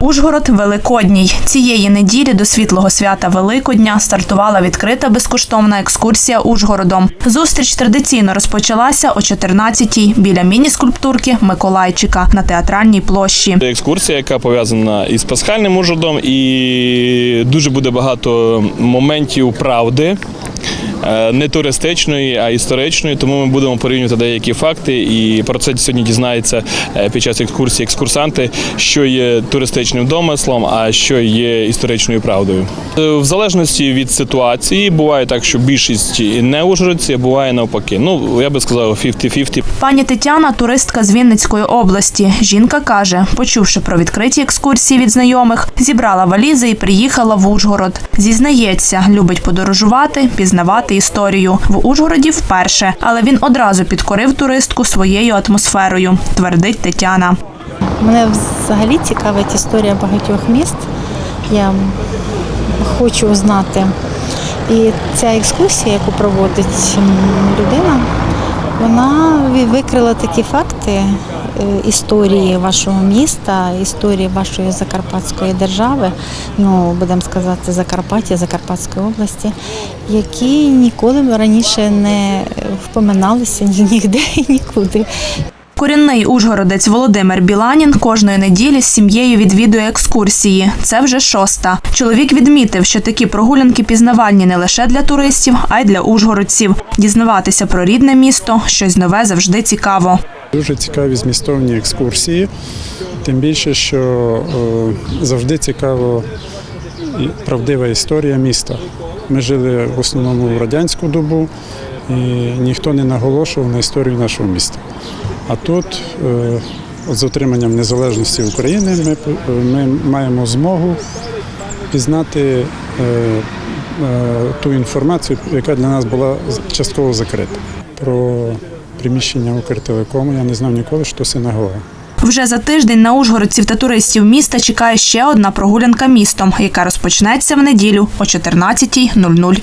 Ужгород Великодній. Цієї неділі до світлого свята Великодня стартувала відкрита безкоштовна екскурсія Ужгородом. Зустріч традиційно розпочалася о 14-й біля міні-скульптурки Миколайчика на театральній площі. Екскурсія, яка пов'язана із пасхальним ужгородом, і дуже буде багато моментів правди. Е, Не туристичної, а історичної, тому ми будемо порівнювати деякі факти. І про це сьогодні дізнається е, під час екскурсії екскурсанти, що є туристичним домислом, а що є історичною правдою. Е, В залежності від ситуації буває так, що більшість не ужгородці, буває навпаки. Ну я би сказав 50-50. Пані Тетяна туристка з Вінницької області. Жінка каже, почувши про відкриті екскурсії від знайомих, зібрала валізи і приїхала в Ужгород. Зізнається, любить подорожувати, пізнавати історію. В Ужгороді вперше, але він одразу підкорив туристку своєю атмосферою, твердить Тетяна. Мене взагалі цікавить історія багатьох міст. Я хочу знати. І ця екскурсія, яку проводить людина, вона викрила такі факти історії вашого міста, історії вашої Закарпатської держави, ну будемо сказати, Закарпаття, Закарпатської області, які ніколи раніше не впоминалися ні- ніде і нікуди. Корінний ужгородець Володимир Біланін кожної неділі з сім'єю відвідує екскурсії. Це вже шоста. Чоловік відмітив, що такі прогулянки пізнавальні не лише для туристів, а й для ужгородців. Дізнаватися про рідне місто щось нове завжди цікаво. Дуже цікаві змістовні екскурсії, тим більше, що е, завжди цікаво і правдива історія міста. Ми жили в основному в радянську добу, і ніхто не наголошував на історію нашого міста. А тут, е, з отриманням незалежності України, ми, ми маємо змогу пізнати е, е, ту інформацію, яка для нас була частково закрита. Про приміщення Укртелекому я не знав ніколи, що синагога. Вже за тиждень на ужгородців та туристів міста чекає ще одна прогулянка містом, яка розпочнеться в неділю о 14.00.